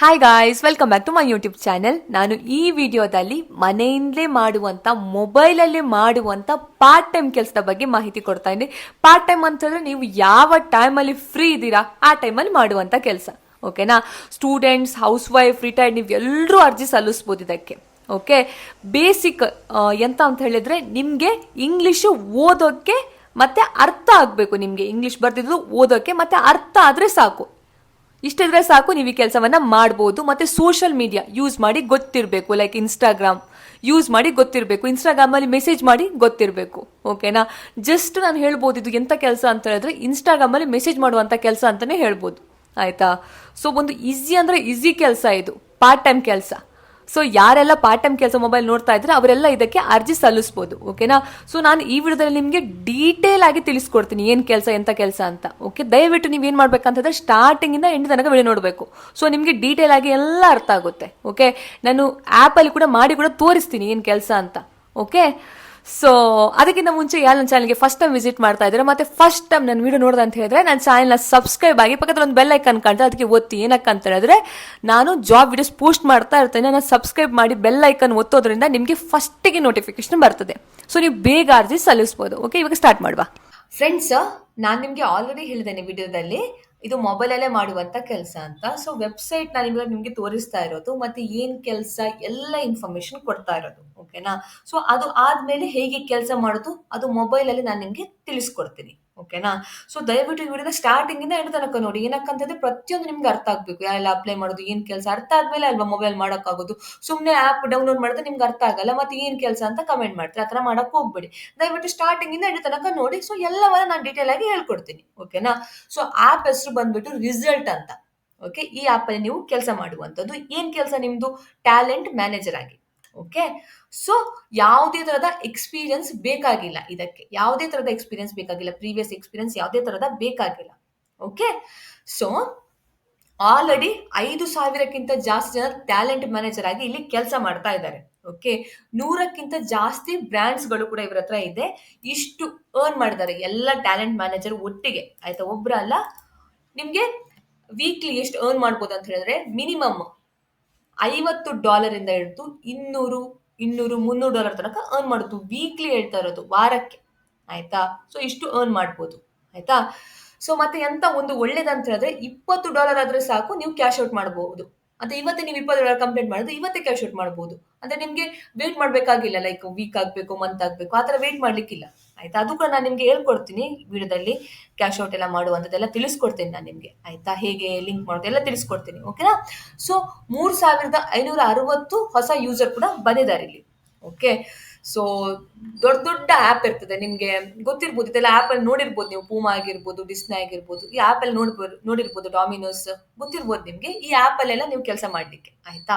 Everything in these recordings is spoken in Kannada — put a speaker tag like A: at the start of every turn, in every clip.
A: Hi guys welcome back to my YouTube channel ನಾನು ಈ ವಿಡಿಯೋದಲ್ಲಿ ಮನೆಯಿಂದಲೇ ಮಾಡುವಂತ ಮೊಬೈಲಲ್ಲಿ ಮಾಡುವಂತ ಪಾರ್ಟ್ ಟೈಮ್ ಕೆಲಸದ ಬಗ್ಗೆ ಮಾಹಿತಿ ಕೊಡ್ತಾ ಇದ್ದೀನಿ. ಪಾರ್ಟ್ ಟೈಮ್ ಅಂತಂದ್ರೆ ನೀವು ಯಾವ ಟೈಮಲ್ಲಿ ಫ್ರೀ ಇದ್ದೀರಾ, ಆ ಟೈಮಲ್ಲಿ ಮಾಡುವಂತ ಕೆಲಸ. ಓಕೆನಾ ಸ್ಟೂಡೆಂಟ್ಸ್ ಹೌಸ್ ವೈಫ್ ರಿಟೈರ್ಡ್ ನೀವು ಎಲ್ಲರೂ ಅರ್ಜಿ ಸಲ್ಲಿಸ್ಬೋದು ಇದಕ್ಕೆ. ಓಕೆ ಬೇಸಿಕ್ ಎಂತ ಅಂತ ಹೇಳಿದ್ರೆ ನಿಮಗೆ ಇಂಗ್ಲೀಷು ಓದೋಕ್ಕೆ ಮತ್ತೆ ಅರ್ಥ ಆಗಬೇಕು ನಿಮಗೆ. ಇಂಗ್ಲಿಷ್ ಬರ್ತಿದ್ರು ಓದೋಕ್ಕೆ ಮತ್ತೆ ಅರ್ಥ ಆದರೆ ಸಾಕು. ಇಷ್ಟಿದ್ರೆ ಸಾಕು, ನೀವು ಈ ಕೆಲಸವನ್ನ ಮಾಡ್ಬೋದು. ಮತ್ತೆ ಸೋಷಿಯಲ್ ಮೀಡಿಯಾ ಯೂಸ್ ಮಾಡಿ ಗೊತ್ತಿರಬೇಕು ಲೈಕ್ ಇನ್ಸ್ಟಾಗ್ರಾಮ್ ಯೂಸ್ ಮಾಡಿ ಗೊತ್ತಿರಬೇಕು. ಇನ್ಸ್ಟಾಗ್ರಾಮ್ ಅಲ್ಲಿ ಮೆಸೇಜ್ ಮಾಡಿ ಗೊತ್ತಿರಬೇಕು ಓಕೆನಾ ಜಸ್ಟ್ ನಾನು ಹೇಳ್ಬೋದು, ಇದು ಎಂತ ಕೆಲಸ ಅಂತ ಹೇಳಿದ್ರೆ ಇನ್ಸ್ಟಾಗ್ರಾಮ್ ಅಲ್ಲಿ ಮೆಸೇಜ್ ಮಾಡುವಂತ ಕೆಲಸ ಅಂತಾನೆ ಹೇಳ್ಬೋದು, ಆಯ್ತಾ? ಸೊ ಒಂದು ಈಸಿ ಅಂದ್ರೆ ಈಸಿ ಕೆಲಸ ಇದು ಪಾರ್ಟ್ ಟೈಮ್ ಕೆಲಸ. ಸೊ ಯಾರೆಲ್ಲ ಪಾರ್ಟ್ ಟೈಮ್ ಕೆಲಸ ಮೊಬೈಲ್ ನೋಡ್ತಾ ಇದ್ರೆ ಅವರೆಲ್ಲ ಇದಕ್ಕೆ ಅರ್ಜಿ ಸಲ್ಲಿಸ್ಬೋದು ಓಕೆನಾ ಸೊ ನಾನು ಈ ವಿಡಿಯೋದಲ್ಲಿ ನಿಮಗೆ ಡೀಟೇಲ್ ಆಗಿ ತಿಳಿಸ್ಕೊಡ್ತೀನಿ ಏನು ಕೆಲಸ, ಎಂತ ಕೆಲಸ ಅಂತ ಓಕೆ ದಯವಿಟ್ಟು ನೀವು ಏನು ಮಾಡ್ಬೇಕಂತಂದ್ರೆ ಸ್ಟಾರ್ಟಿಂಗ್ ಇಂದ ಎಂಡ್ ತನಕ ವಿಡಿಯೋ ನೋಡಬೇಕು. ಸೊ ನಿಮಗೆ ಡೀಟೇಲ್ ಆಗಿ ಎಲ್ಲ ಅರ್ಥ ಆಗುತ್ತೆ ಓಕೆ ನಾನು ಆಪ್ ಅಲ್ಲಿ ಕೂಡ ಮಾಡಿ ಕೂಡ ತೋರಿಸ್ತೀನಿ ಏನು ಕೆಲಸ ಅಂತ ಓಕೆ ಸೊ ಅದಕ್ಕಿಂತ ಮುಂಚೆ ಯಾರು ನನ್ನ ಚಾನಲ್ಗೆ ಫಸ್ಟ್ ಟೈಮ್ ವಿಸಿಟ್ ಮಾಡ್ತಾ ಇದ್ರೆ ಮತ್ತೆ ಫಸ್ಟ್ ಟೈಮ್ ನನ್ನ ವಿಡಿಯೋ ನೋಡಿದೆ ಅಂತ ಹೇಳಿದ್ರೆ ನನ್ನ ಚಾನಲ್ನ ಸಬ್ಸ್ಕ್ರೈಬ್ ಆಗಿ ಪಕ್ಕದಲ್ಲಿ ಒಂದು ಬೆಲ್ ಐಕನ್ ಕಾಣ್ತಾರೆ ಅದಕ್ಕೆ ಒತ್ತಿ. ಏನಕ್ಕೆ ಅಂತ ಹೇಳಿದ್ರೆ, ನಾನು ಜಾಬ್ ವಿಡಿಯೋಸ್ ಪೋಸ್ಟ್ ಮಾಡ್ತಾ ಇರ್ತೇನೆ, ನಾನು ಸಬ್ಸ್ಕ್ರೈಬ್ ಮಾಡಿ ಬೆಲ್ ಐಕನ್ ಒತ್ತೋದ್ರಿಂದ ನಿಮಗೆ ಫಸ್ಟಿಗೆ ನೋಟಿಫಿಕೇಶನ್ ಬರ್ತದೆ. ಸೊ ನೀವು ಬೇಗ ಅರ್ಜಿ ಸಲ್ಲಿಸ್ಬೋದು. ಓಕೆ ಇವಾಗ ಸ್ಟಾರ್ಟ್ ಮಾಡುವ. ಫ್ರೆಂಡ್ಸ್ ನಾನು ನಿಮಗೆ ಆಲ್ರೆಡಿ ಹೇಳಿದ್ದೇನೆ ವಿಡಿಯೋದಲ್ಲಿ ಇದು ಮೊಬೈಲಲ್ಲೇ ಮಾಡುವಂತ ಕೆಲಸ ಅಂತ. ಸೊ ವೆಬ್ಸೈಟ್ ನಾನು ಇವಾಗ ನಿಮಗೆ ತೋರಿಸ್ತಾ ಇರೋದು, ಮತ್ತೆ ಏನ್ ಕೆಲಸ ಎಲ್ಲ ಇನ್ಫಾರ್ಮೇಷನ್ ಕೊಡ್ತಾ ಇರೋದು ಓಕೆನಾ ಸೊ ಅದು ಆದ್ಮೇಲೆ ಹೇಗೆ ಕೆಲಸ ಮಾಡೋದು, ಅದು ಮೊಬೈಲ್ ಅಲ್ಲಿ ನಾನು ನಿಮಗೆ ತಿಳಿಸ್ಕೊಡ್ತೀನಿ. ಓಕೆನಾ ಸೊ ದಯವಿಟ್ಟು ವಿಡಿಯೋದ ಸ್ಟಾರ್ಟಿಂಗ್ ಇಂದ ತನಕ ನೋಡಿ. ಏನಕ್ಕಂತಂದ್ರೆ ಪ್ರತಿಯೊಂದು ನಿಮ್ಗೆ ಅರ್ಥ ಆಗ್ಬೇಕು. ಯಾರೆಲ್ಲ ಅಪ್ಲೈ ಮಾಡೋದು, ಏನ್ ಕೆಲಸ? ಅರ್ಥ ಆದ್ಮೇಲೆ ಅಲ್ವಾ ಮೊಬೈಲ್ ಮಾಡೋಕ್ಕಾಗೋದು? ಸುಮ್ಮನೆ ಆಪ್ ಡೌನ್ಲೋಡ್ ಮಾಡಿದ್ರೆ ನಿಮ್ಗೆ ಅರ್ಥ ಆಗಲ್ಲ. ಮತ್ತೆ ಏನ್ ಕೆಲಸ ಅಂತ ಕಮೆಂಟ್ ಮಾಡ್ತಾರೆ? ಆ ಥರ ಮಾಡಕ್ ಹೋಗ್ಬೇಡಿ. ದಯವಿಟ್ಟು ಸ್ಟಾರ್ಟಿಂಗ್ ಇಂದ ತನಕ ನೋಡಿ. ಸೊ ಎಲ್ಲವನ್ನ ನಾನು ಡೀಟೇಲ್ ಆಗಿ ಹೇಳ್ಕೊಡ್ತೀನಿ. ಓಕೆನಾ ಸೊ ಆಪ್ ಹೆಸರು ಬಂದ್ಬಿಟ್ಟು ರಿಸಲ್ಟ್ ಅಂತ. ಓಕೆ ಈ ಆಪ್ ಅಲ್ಲಿ ನೀವು ಕೆಲಸ ಮಾಡುವಂತದ್ದು ಏನ್ ಕೆಲಸ ನಿಮ್ದು? ಟ್ಯಾಲೆಂಟ್ ಮ್ಯಾನೇಜರ್ ಆಗಿ. ಓಕೆ ಸೊ ಯಾವುದೇ ತರದ ಎಕ್ಸ್ಪೀರಿಯನ್ಸ್ ಬೇಕಾಗಿಲ್ಲ ಇದಕ್ಕೆ. ಯಾವುದೇ ತರದ ಎಕ್ಸ್ಪೀರಿಯನ್ಸ್ ಬೇಕಾಗಿಲ್ಲ. ಪ್ರೀವಿಯಸ್ ಎಕ್ಸ್ಪೀರಿಯನ್ಸ್ ಯಾವುದೇ ತರದ ಬೇಕಾಗಿಲ್ಲ. ಓಕೆ ಸೊ ಆಲ್ರೆಡಿ ಐದು ಸಾವಿರಕ್ಕಿಂತ ಜಾಸ್ತಿ ಜನ ಟ್ಯಾಲೆಂಟ್ ಮ್ಯಾನೇಜರ್ ಆಗಿ ಇಲ್ಲಿ ಕೆಲಸ ಮಾಡ್ತಾ ಇದ್ದಾರೆ. ಓಕೆ ನೂರಕ್ಕಿಂತ ಜಾಸ್ತಿ ಬ್ರ್ಯಾಂಡ್ಸ್ಗಳು ಕೂಡ ಇವ್ರ ಹತ್ರ ಇದೆ. ಇಷ್ಟು ಅರ್ನ್ ಮಾಡಿದ್ದಾರೆ ಎಲ್ಲ ಟ್ಯಾಲೆಂಟ್ ಮ್ಯಾನೇಜರ್ ಒಟ್ಟಿಗೆ. ಆಯ್ತಾ? ಒಬ್ರ ಅಲ್ಲ ನಿಮಗೆ ವೀಕ್ಲಿ ಎಷ್ಟು ಅರ್ನ್ ಮಾಡ್ಬೋದು ಅಂತ ಹೇಳಿದ್ರೆ ಮಿನಿಮಮ್ ಐವತ್ತು ಡಾಲರ್ ಇಂದ ಹಿಡಿದು ಇನ್ನೂರು ಇನ್ನೂರು, ಮುನ್ನೂರು ಡಾಲರ್ ತನಕ ಅರ್ನ್ ಮಾಡೋದು. ವೀಕ್ಲಿ ಹೇಳ್ತಾ ಇರೋದು, ವಾರಕ್ಕೆ. ಆಯ್ತಾ? ಸೊ ಇಷ್ಟು ಅರ್ನ್ ಮಾಡ್ಬೋದು. ಆಯ್ತಾ? ಸೊ ಮತ್ತೆ ಎಂತ ಒಂದು ಒಳ್ಳೇದಂತ ಹೇಳಿದ್ರೆ, ಇಪ್ಪತ್ತು ಡಾಲರ್ ಆದ್ರೆ ಸಾಕು, ನೀವು ಕ್ಯಾಶ್ ಔಟ್ ಮಾಡಬಹುದು. ಅಂದ್ರೆ ಇವತ್ತೇ ನೀವು ಇಪ್ಪತ್ತು ಡಾಲರ್ ಕಂಪ್ಲೇಂಟ್ ಮಾಡಿದ್ರೆ, ಇವತ್ತೇ ಕ್ಯಾಶ್ ಔಟ್ ಮಾಡಬಹುದು. ಅಂದ್ರೆ ನಿಮ್ಗೆ ವೇಟ್ ಮಾಡ್ಬೇಕಾಗಿಲ್ಲ ಲೈಕ್ ವೀಕ್ ಆಗ್ಬೇಕು ಮಂತ್ ಆಗ್ಬೇಕು, ಆ ತರ ವೇಟ್ ಮಾಡ್ಲಿಕ್ಕಿಲ್ಲ. ಆಯ್ತಾ? ಅದು ಕೂಡ ನಾನು ನಿಮ್ಗೆ ಹೇಳ್ಕೊಡ್ತೀನಿ ವಿಡಿಯೋದಲ್ಲಿ ಕ್ಯಾಶ್ ಔಟ್ ಎಲ್ಲ ಮಾಡುವಂಥದ್ದೆಲ್ಲ ತಿಳಿಸ್ಕೊಡ್ತೀನಿ ನಾನು ನಿಮಗೆ. ಆಯ್ತಾ? ಹೇಗೆ ಲಿಂಕ್ ಮಾಡೋದು ಎಲ್ಲ ತಿಳಿಸ್ಕೊಡ್ತೀನಿ ಓಕೆನಾ ಸೊ ಮೂರು ಸಾವಿರದ ಐನೂರ ಅರವತ್ತು ಹೊಸ ಯೂಸರ್ ಕೂಡ ಬಂದಿದ್ದಾರೆ ಇಲ್ಲಿ ಓಕೆ ಸೊ ದೊಡ್ಡ ದೊಡ್ಡ ಆ್ಯಪ್ ಇರ್ತದೆ ನಿಮಗೆ. ಗೊತ್ತಿರ್ಬೋದು, ಇದೆಲ್ಲ ಆ್ಯಪಲ್ಲಿ ನೋಡಿರ್ಬೋದು ನೀವು. ಪೂಮಾ ಆಗಿರ್ಬೋದು ಡಿಸ್ನಿ ಆಗಿರ್ಬೋದು, ಈ ಆ್ಯಪಲ್ಲಿ ನೋಡ್ಬೋದು ನೋಡಿರ್ಬೋದು ಡಾಮಿನೋಸ್ ಗೊತ್ತಿರ್ಬೋದು ನಿಮಗೆ. ಈ ಆ್ಯಪಲ್ಲೆಲ್ಲ ನೀವು ಕೆಲಸ ಮಾಡಲಿಕ್ಕೆ, ಆಯಿತಾ?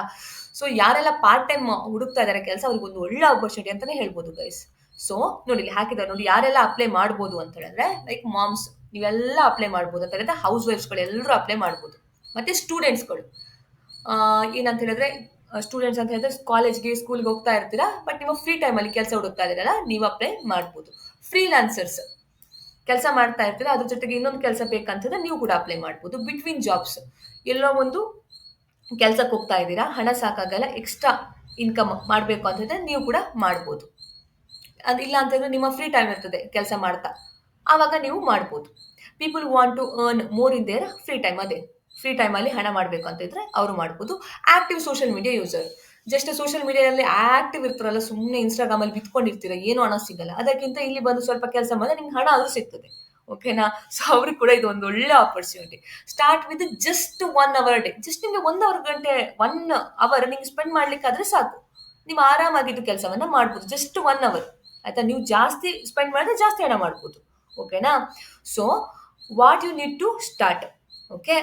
A: ಸೊ ಯಾರೆಲ್ಲ ಪಾರ್ಟ್ ಟೈಮ್ ಹುಡುಕ್ತಾ ಇದ್ದಾರೆ ಕೆಲಸ ಅವ್ರಿಗೆ ಒಂದು ಒಳ್ಳೆ ಆಪರ್ಚುನಿಟಿ ಅಂತಾನೆ ಹೇಳ್ಬೋದು ಗೈಸ್ ಸೊ ನೋಡಿ ಇಲ್ಲಿ ಹಾಕಿದ್ದಾರೆ ನೋಡಿ, ಯಾರೆಲ್ಲ ಅಪ್ಲೈ ಮಾಡ್ಬೋದು ಅಂತ ಹೇಳಿದ್ರೆ ಲೈಕ್ ಮಾಮ್ಸ್ ನೀವೆಲ್ಲ ಅಪ್ಲೈ ಮಾಡ್ಬೋದು ಅಂತ ಹೇಳಿದ್ರೆ ಹೌಸ್ ವೈಫ್ಸ್ಗಳು ಎಲ್ಲರೂ ಅಪ್ಲೈ ಮಾಡ್ಬೋದು. ಮತ್ತೆ ಸ್ಟೂಡೆಂಟ್ಸ್ಗಳು ಏನಂತ ಹೇಳಿದ್ರೆ ಸ್ಟೂಡೆಂಟ್ಸ್ ಅಂತ ಹೇಳಿದ್ರೆ ಕಾಲೇಜ್ಗೆ ಸ್ಕೂಲ್ಗೆ ಹೋಗ್ತಾ ಇರ್ತೀರಾ ಬಟ್ ನಿಮ್ಮ ಫ್ರೀ ಟೈಮಲ್ಲಿ ಕೆಲಸ ಹುಡುಕ್ತಾ ಇದ್ದೀರಲ್ಲ, ನೀವು ಅಪ್ಲೈ ಮಾಡ್ಬೋದು. ಫ್ರೀಲಾನ್ಸರ್ಸ್ ಕೆಲಸ ಮಾಡ್ತಾ ಇರ್ತೀರ, ಅದ್ರ ಜೊತೆಗೆ ಇನ್ನೊಂದು ಕೆಲಸ ಬೇಕಂತಂದ್ರೆ ನೀವು ಕೂಡ ಅಪ್ಲೈ ಮಾಡ್ಬೋದು. ಬಿಟ್ವೀನ್ ಜಾಬ್ಸ್ ಎಲ್ಲೋ ಒಂದು ಕೆಲಸಕ್ಕೆ ಹೋಗ್ತಾ ಇದ್ದೀರಾ, ಹಣ ಸಾಕಾಗಲ್ಲ ಎಕ್ಸ್ಟ್ರಾ ಇನ್ಕಮ್ ಮಾಡಬೇಕು ಅಂತಂದ್ರೆ ನೀವು ಕೂಡ ಮಾಡ್ಬೋದು. ಅದು ಇಲ್ಲ ಅಂತಂದ್ರೆ ನಿಮ್ಮ ಫ್ರೀ ಟೈಮ್ ಇರ್ತದೆ ಕೆಲಸ ಮಾಡ್ತಾ. ಆವಾಗ ನೀವು ಮಾಡ್ಬೋದು. People want to earn more in their free time ಅದೇ. ಫ್ರೀ ಟೈಮಲ್ಲಿ ಹಣ ಮಾಡಬೇಕು ಅಂತ ಇದ್ರೆ ಅವರು ಮಾಡ್ಬೋದು. Active social media user just social ಮೀಡಿಯಾದಲ್ಲಿ ಆಕ್ಟಿವ್ ಇರ್ತಾರಲ್ಲ ಸುಮ್ಮನೆ ಇನ್ಸ್ಟಾಗ್ರಾಮಲ್ಲಿ ಬಿತ್ಕೊಂಡಿರ್ತೀರ, ಏನು ಹಣ ಸಿಗಲ್ಲ. ಅದಕ್ಕಿಂತ ಇಲ್ಲಿ ಬಂದು ಸ್ವಲ್ಪ ಕೆಲಸ ಮಾಡಿದ್ರೆ ನಿಮ್ಗೆ ಹಣ ಅದು ಸಿಗ್ತದೆ. ಓಕೆನಾ ಸೊ ಅವ್ರಿಗೆ ಕೂಡ ಇದು ಒಂದು ಒಳ್ಳೆ opportunity start with just one hour day just ನಿಮ್ಗೆ ಒಂದು ಅವರ್ ಗಂಟೆ ಒನ್ ಅವರ್ ನಿಮ್ಗೆ ಸ್ಪೆಂಡ್ ಮಾಡ್ಲಿಕ್ಕಾದ್ರೆ ಸಾಕು. ನೀವು ಆರಾಮಾಗಿದ್ದು ಕೆಲಸವನ್ನ ಮಾಡ್ಬೋದು. ಜಸ್ಟ್ ಒನ್ ಅವರ್ ಆಯ್ತಾ? ನೀವು ಜಾಸ್ತಿ ಸ್ಪೆಂಡ್ ಮಾಡಿದ್ರೆ ಜಾಸ್ತಿ ಹಣ ಮಾಡ್ಬೋದು. ಓಕೆನಾ so what you need to start okay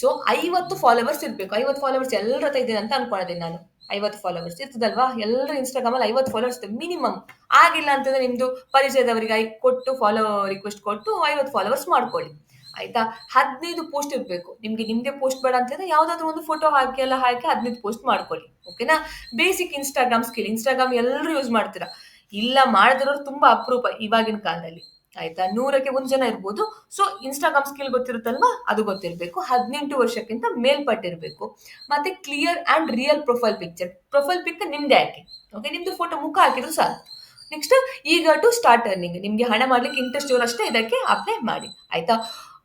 A: so ಐವತ್ತು ಫಾಲೋವರ್ಸ್ ಇರಬೇಕು. ಐವತ್ತು ಫಾಲೋವರ್ಸ್ ಎಲ್ಲರ ಹತ್ರ ಇದ್ದೀನಿ ಅಂತ ಅನ್ಕೊಂಡಿದ್ದೀನಿ ನಾನು. ಐವತ್ತು ಫಾಲೋವರ್ಸ್ ಇರ್ತದಲ್ವಾ? ಎಲ್ಲರೂ ಇನ್ಸ್ಟಾಗ್ರಾಮ್ ಅಲ್ಲಿ ಐವತ್ತು ಫಾಲೋವರ್ಸ್ ಮಿನಿಮಮ್ ಆಗಿಲ್ಲ ಅಂತಂದ್ರೆ ನಿಮ್ದು ಪರಿಚಯದವರಿಗೆ ಐ ಕೊಟ್ಟು ಫಾಲೋ ರಿಕ್ವೆಸ್ಟ್ ಕೊಟ್ಟು ಐವತ್ತು ಫಾಲೋವರ್ಸ್ ಮಾಡ್ಕೊಳ್ಳಿ. ಆಯ್ತಾ? ಹದಿನೈದು ಪೋಸ್ಟ್ ಇರಬೇಕು. ನಿಮಗೆ ನಿಮ್ಮದೇ ಪೋಸ್ಟ್ ಬೇಡ ಅಂತಂದ್ರೆ ಯಾವ್ದಾದ್ರು ಒಂದು ಫೋಟೋ ಹಾಕಿ, ಎಲ್ಲ ಹಾಕಿ ಹದಿನೈದು ಪೋಸ್ಟ್ ಮಾಡ್ಕೊಳ್ಳಿ. ಓಕೆನಾ ಬೇಸಿಕ್ ಇನ್ಸ್ಟಾಗ್ರಾಮ್ ಸ್ಕಿಲ್ ಇನ್ಸ್ಟಾಗ್ರಾಮ್ ಎಲ್ಲರೂ ಯೂಸ್ ಮಾಡ್ತೀರಾ? ಇಲ್ಲ ಮಾಡದಿರೋರು ತುಂಬಾ ಅಪರೂಪ ಇವಾಗಿನ ಕಾಲದಲ್ಲಿ. ಆಯ್ತಾ? ನೂರಕ್ಕೆ ಒಂದು ಜನ ಇರ್ಬೋದು. ಸೊ ಇನ್ಸ್ಟಾಗ್ರಾಮ್ ಸ್ಕಿಲ್ ಗೊತ್ತಿರುತ್ತಲ್ವಾ? ಅದು ಗೊತ್ತಿರಬೇಕು. ಹದಿನೆಂಟು ವರ್ಷಕ್ಕಿಂತ ಮೇಲ್ಪಟ್ಟಿರಬೇಕು. ಮತ್ತೆ clear and real profile picture profile pic ನಿಮ್ದೇ ಹಾಕಿ. ಓಕೆ ನಿಮ್ದು ಫೋಟೋ ಮುಖ ಹಾಕಿದ್ರು ಸಾಕು. ನೆಕ್ಸ್ಟ್ ಈಗ ಟು ಸ್ಟಾರ್ಟ್ ಅರ್ನಿಂಗ್ ನಿಮಗೆ ಹಣ ಮಾಡ್ಲಿಕ್ಕೆ ಇಂಟ್ರೆಸ್ಟ್ ಅಷ್ಟೇ, ಇದಕ್ಕೆ ಅಪ್ಲೈ ಮಾಡಿ. ಆಯ್ತಾ?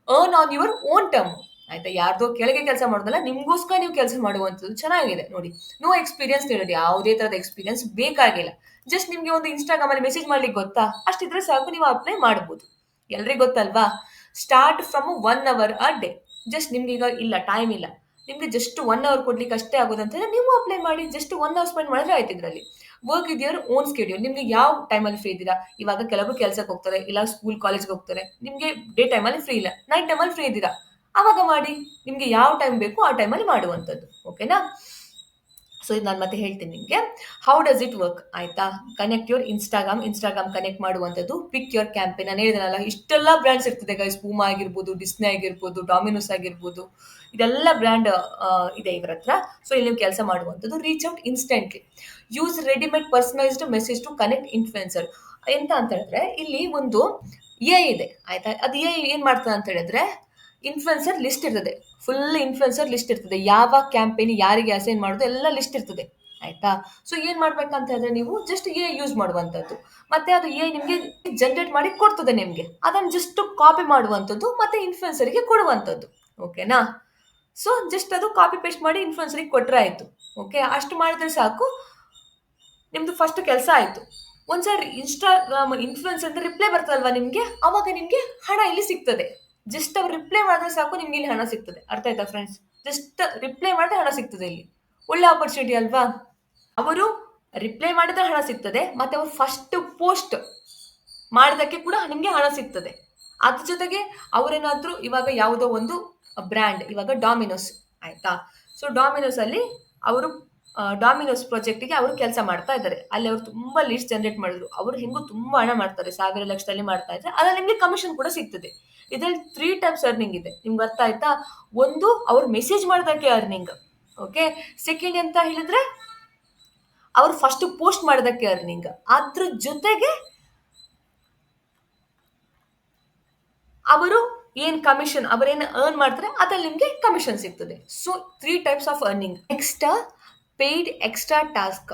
A: Earn on your own term ಆಯ್ತಾ? ಯಾರ್ದೋ ಕೆಳಗೆ ಕೆಲಸ ಮಾಡೋದಲ್ಲ, ನಿಮ್ಗೋಸ್ಕರ ನೀವು ಕೆಲಸ ಮಾಡುವಂಥದ್ದು ಚೆನ್ನಾಗಿದೆ. ನೋಡಿ ನೋ ಎಕ್ಸ್ಪೀರಿಯನ್ಸ್ ಇರೋದು ಯಾವುದೇ ತರದ ಎಕ್ಸ್ಪೀರಿಯನ್ಸ್ ಬೇಕಾಗಿಲ್ಲ. ಜಸ್ಟ್ ನಿಮ್ಗೆ ಒಂದು ಇನ್ಸ್ಟಾಗ್ರಾಮ್ ಅಲ್ಲಿ ಮೆಸೇಜ್ ಮಾಡ್ಲಿಕ್ಕೆ ಗೊತ್ತಾ? ಅಷ್ಟಿದ್ರೆ ಸಾಕು, ನೀವು ಅಪ್ಲೈ ಮಾಡ್ಬೋದು. ಎಲ್ರಿಗೂ ಗೊತ್ತಲ್ವಾ? Start from one hour a day just ನಿಮ್ಗೆ ಈಗ ಇಲ್ಲ ಟೈಮ್ ಇಲ್ಲ. ನಿಮ್ಗೆ ಜಸ್ಟ್ ಒನ್ ಅವರ್ ಕೊಡ್ಲಿಕ್ಕೆ ಅಷ್ಟೇ ಆಗೋದಂತಂದ್ರೆ ನೀವು ಅಪ್ಲೈ ಮಾಡಿ ಜಸ್ಟ್ ಒನ್ ಅವರ್ ಸ್ಪೆಂಡ್ ಮಾಡಿದ್ರೆ ಆಯ್ತು ಇದರಲ್ಲಿ. ವರ್ಕ್ ಇದ್ ಯುವರ್ ಓನ್ ಸ್ಕೆಡ್ಯೂಲ್ ನಿಮ್ಗೆ ಯಾವ ಟೈಮಲ್ಲಿ ಫ್ರೀ ಇದ್ದೀರಾ? ಇವಾಗ ಕೆಲವರು ಕೆಲಸಕ್ಕೆ ಹೋಗ್ತಾರೆ, ಇಲ್ಲ ಸ್ಕೂಲ್ ಕಾಲೇಜ್ಗೆ ಹೋಗ್ತಾರೆ. ನಿಮ್ಗೆ ಡೇ ಟೈಮಲ್ಲಿ ಫ್ರೀ ಇಲ್ಲ. ನೈಟ್ ಟೈಮಲ್ಲಿ ಫ್ರೀ ಇದ್ದೀರಾ? ಅವಾಗ ಮಾಡಿ. ನಿಮ್ಗೆ ಯಾವ ಟೈಮ್ ಬೇಕು ಆ ಟೈಮಲ್ಲಿ ಮಾಡುವಂಥದ್ದು. ಓಕೆನಾ ಸೊ ಇದು ನಾನು ಮತ್ತೆ ಹೇಳ್ತೀನಿ ನಿಮಗೆ. ಹೌ ಡಸ್ ಇಟ್ ವರ್ಕ್ ಆಯ್ತಾ? Connect your Instagram Instagram connect ಮಾಡುವಂಥದ್ದು ಪಿಕ್ ಯುವರ್ ಕ್ಯಾಂಪೇನ್ ನಾನು ಹೇಳಿದನಲ್ಲ ಇಷ್ಟೆಲ್ಲ ಬ್ರ್ಯಾಂಡ್ಸ್ ಇರ್ತದೆ ಗೈಸ್ ಪೂಮಾ ಆಗಿರ್ಬೋದು ಡಿಸ್ನೇ ಆಗಿರ್ಬೋದು ಡಾಮಿನೋಸ್ ಆಗಿರ್ಬೋದು. ಇದೆಲ್ಲ ಬ್ರ್ಯಾಂಡ್ ಇದೆ ಇವರ ಹತ್ರ. ಸೊ ಇಲ್ಲಿ ನೀವು ಕೆಲಸ ಮಾಡುವಂಥದ್ದು reach out instantly use readymade personalised message to connect influencer ಎಂತ ಅಂತ ಹೇಳಿದ್ರೆ, ಇಲ್ಲಿ ಒಂದು ಎ ಇದೆ. ಆಯ್ತಾ? ಅದು ಎ ಏನು ಮಾಡ್ತದೆ ಅಂತ ಹೇಳಿದ್ರೆ ಇನ್ಫ್ಲುಯೆನ್ಸರ್ ಲಿಸ್ಟ್ ಇರ್ತದೆ. ಫುಲ್ ಇನ್ಫ್ಲುಯೆನ್ಸರ್ ಲಿಸ್ಟ್ ಇರ್ತದೆ. ಯಾವ ಕ್ಯಾಂಪೇನ್ ಯಾರಿಗೆ ಅಸೈನ್ ಮಾಡೋದು ಎಲ್ಲ ಲಿಸ್ಟ್ ಇರ್ತದೆ. ಆಯ್ತಾ? ಸೊ ಏನ್ ಮಾಡ್ಬೇಕಂತ ಹೇಳಿದ್ರೆ ನೀವು ಜಸ್ಟ್ ಎ ಯೂಸ್ ಮಾಡುವಂಥದ್ದು. ಮತ್ತೆ ಅದು ಎ ನಿಮಗೆ ಜನರೇಟ್ ಮಾಡಿ ಕೊಡ್ತದೆ ನಿಮಗೆ. ಅದನ್ನು ಜಸ್ಟ್ ಕಾಪಿ ಮಾಡುವಂಥದ್ದು ಮತ್ತೆ ಇನ್ಫ್ಲುಯೆನ್ಸರ್ಗೆ ಕೊಡುವಂಥದ್ದು. ಓಕೆನಾ ಸೊ ಜಸ್ಟ್ ಅದು ಕಾಪಿ ಪೇಸ್ಟ್ ಮಾಡಿ ಇನ್ಫ್ಲುಯೆನ್ಸರಿಗೆ ಕೊಟ್ಟರೆ ಆಯಿತು. ಓಕೆ ಅಷ್ಟು ಮಾಡಿದ್ರೆ ಸಾಕು. ನಿಮ್ಮದು ಫಸ್ಟ್ ಕೆಲಸ ಆಯಿತು. ಒಂದ್ಸಾರಿ ಇನ್ಸ್ಟಾಗ್ರಾಮ್ ಇನ್ಫ್ಲುಯೆನ್ಸ್ ಅಂತ ರಿಪ್ಲೈ ಬರ್ತಲ್ವಾ ನಿಮಗೆ? ಅವಾಗ ನಿಮಗೆ ಹಣ ಇಲ್ಲಿ ಸಿಗ್ತದೆ. ಜಸ್ಟ್ ಅವ್ರು ರಿಪ್ಲೈ ಮಾಡಿದ್ರೆ ಸಾಕು, ನಿಮ್ಗೆ ಇಲ್ಲಿ ಹಣ ಸಿಗ್ತದೆ. ಅರ್ಥ ಆಯ್ತಾ ಫ್ರೆಂಡ್ಸ್ ಜಸ್ಟ್ ರಿಪ್ಲೈ ಮಾಡಿದ್ರೆ ಹಣ ಸಿಗ್ತದೆ ಇಲ್ಲಿ. ಒಳ್ಳೆ ಆಪರ್ಚುನಿಟಿ ಅಲ್ವಾ? ಅವರು ರಿಪ್ಲೈ ಮಾಡಿದ್ರೆ ಹಣ ಸಿಗ್ತದೆ, ಮತ್ತೆ ಅವರು ಫಸ್ಟ್ ಪೋಸ್ಟ್ ಮಾಡಿದಕ್ಕೆ ಕೂಡ ನಿಮಗೆ ಹಣ ಸಿಗ್ತದೆ. ಅದ್ರ ಜೊತೆಗೆ ಅವರೇನಾದರೂ ಇವಾಗ ಯಾವುದೋ ಒಂದು ಬ್ರ್ಯಾಂಡ್ ಇವಾಗ ಡಾಮಿನೋಸ್ ಆಯ್ತಾ? ಸೊ ಡಾಮಿನೋಸ್ ಅಲ್ಲಿ ಅವರು ಡಾಮಿನೋಸ್ ಪ್ರಾಜೆಕ್ಟ್ಗೆ ಅವರು ಕೆಲಸ ಮಾಡ್ತಾ ಇದ್ದಾರೆ. ಅಲ್ಲಿ ಅವರು ತುಂಬಾ ಲೀಡ್ಸ್ ಜನರೇಟ್ ಮಾಡಿದ್ರು. ಅವರು ಹೆಂಗು ತುಂಬಾ ಹಣ ಮಾಡ್ತಾರೆ. ಸಾವಿರ ಲಕ್ಷದಲ್ಲಿ ಮಾಡ್ತಾ ಇದ್ದಾರೆ ಅದ್ರಲ್ಲಿ ನಿಮಗೆ ಕಮಿಷನ್ ಕೂಡ ಸಿಗ್ತದೆ. ಇದರಲ್ಲಿ ತ್ರೀ ಟೈಪ್ಸ್ ಅರ್ನಿಂಗ್ ಇದೆ. ನಿಮ್ಗೆ ಅರ್ಥ ಆಯ್ತಾ? ಒಂದು ಅವ್ರು ಮೆಸೇಜ್ ಮಾಡಿದಕ್ಕೆ ಅರ್ನಿಂಗ್ ಓಕೆ ಸೆಕೆಂಡ್ ಅಂತ ಹೇಳಿದ್ರೆ, ಅವ್ರು ಫಸ್ಟ್ ಪೋಸ್ಟ್ ಮಾಡೋದಕ್ಕೆ ಅರ್ನಿಂಗ್ ಅದ್ರ ಜೊತೆಗೆ ಅವರು ಏನ್ ಕಮಿಷನ್ ಅವರೇನು ಅರ್ನ್ ಮಾಡ್ತಾರೆ, ಅದ್ರಲ್ಲಿ ನಿಮಗೆ ಕಮಿಷನ್ ಸಿಗ್ತದೆ. So three types of earning next paid extra task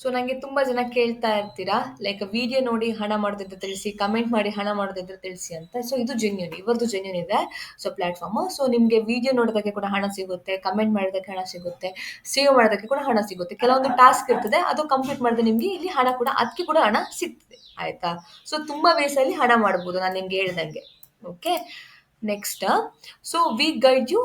A: so ನನಗೆ ತುಂಬ ಜನ ಕೇಳ್ತಾ ಇರ್ತೀರಾ? ಲೈಕ್ ವಿಡಿಯೋ ನೋಡಿ ಹಣ ಮಾಡೋದಿದ್ರೆ ತಿಳಿಸಿ ಕಮೆಂಟ್ ಮಾಡಿ ಹಣ ಮಾಡೋದಿದ್ರೆ ತಿಳಿಸಿ ಅಂತ. ಸೊ ಇದು ಜೆನ್ಯೂನ್ ಇವರದು ಜೆನ್ಯೂನ್ ಇದೆ. ಸೊ ಪ್ಲಾಟ್ಫಾರ್ಮ್ ಸೊ ನಿಮಗೆ ವಿಡಿಯೋ ನೋಡೋದಕ್ಕೆ ಕೂಡ ಹಣ ಸಿಗುತ್ತೆ ಕಮೆಂಟ್ ಮಾಡೋದಕ್ಕೆ ಹಣ ಸಿಗುತ್ತೆ ಸೇವ್ ಮಾಡೋದಕ್ಕೆ ಕೂಡ ಹಣ ಸಿಗುತ್ತೆ. ಕೆಲವೊಂದು ಟಾಸ್ಕ್ ಇರ್ತದೆ, ಅದು ಕಂಪ್ಲೀಟ್ ಮಾಡಿದ್ರೆ ನಿಮಗೆ ಇಲ್ಲಿ ಹಣ ಕೂಡ ಅದಕ್ಕೆ ಕೂಡ ಹಣ ಸಿಗ್ತದೆ. ಆಯಿತಾ? ಸೊ ತುಂಬ ವಯಸ್ಸಲ್ಲಿ ಹಣ ಮಾಡ್ಬೋದು ನಾನು ನಿಮ್ಗೆ ಹೇಳ್ದಂಗೆ. Okay next so we guide you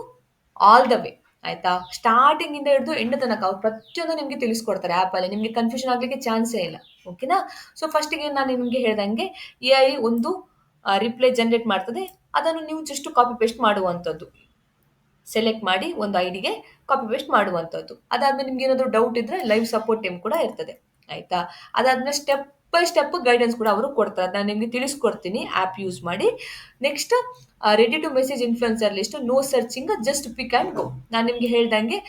A: all the way ಆಯ್ತಾ? ಸ್ಟಾರ್ಟಿಂಗ್ ಇಂದ ಹಿಡಿದು ಎಂಡ್ ತನಕ ಅವ್ರು ಪ್ರತಿಯೊಂದು ನಿಮಗೆ ತಿಳಿಸ್ಕೊಡ್ತಾರೆ ಆ್ಯಪಲ್ಲಿ ನಿಮಗೆ ಕನ್ಫ್ಯೂಷನ್ ಆಗಲಿಕ್ಕೆ ಚಾನ್ಸೇ ಇಲ್ಲ. ಓಕೆನಾ ಸೊ ಫಸ್ಟಿಗೆ ನಾನು ನಿಮಗೆ ಹೇಳ್ದಂಗೆ ಎ ಐ ಒಂದು ರಿಪ್ಲೈ ಜನರೇಟ್ ಮಾಡ್ತದೆ. ಅದನ್ನು ನೀವು ಜಸ್ಟ್ ಕಾಪಿ ಪೇಸ್ಟ್ ಮಾಡುವಂಥದ್ದು. ಸೆಲೆಕ್ಟ್ ಮಾಡಿ ಒಂದು ಐಡಿಗೆ ಕಾಪಿ ಪೇಸ್ಟ್ ಮಾಡುವಂಥದ್ದು. ಅದಾದ್ಮೇಲೆ ನಿಮ್ಗೆ ಏನಾದರೂ ಡೌಟ್ ಇದ್ರೆ ಲೈವ್ ಸಪೋರ್ಟ್ ಟೀಮ್ ಕೂಡ ಇರ್ತದೆ. ಆಯ್ತಾ? ಅದಾದ್ಮೇಲೆ ಸ್ಟೆಪ್ ಬೈ ಸ್ಟೆಪ್ ಗೈಡೆನ್ಸ್ ಕೂಡ ಅವರು ಕೊಡ್ತಾರೆ. ನಾನು ನಿಮಗೆ ತಿಳಿಸ್ಕೊಡ್ತೀನಿ ಆ್ಯಪ್ ಯೂಸ್ ಮಾಡಿ. Next ready to message influencer list no searching just pick and go ನಾನು ನಿಮಗೆ ಹೇಳ್ದಂಗೆ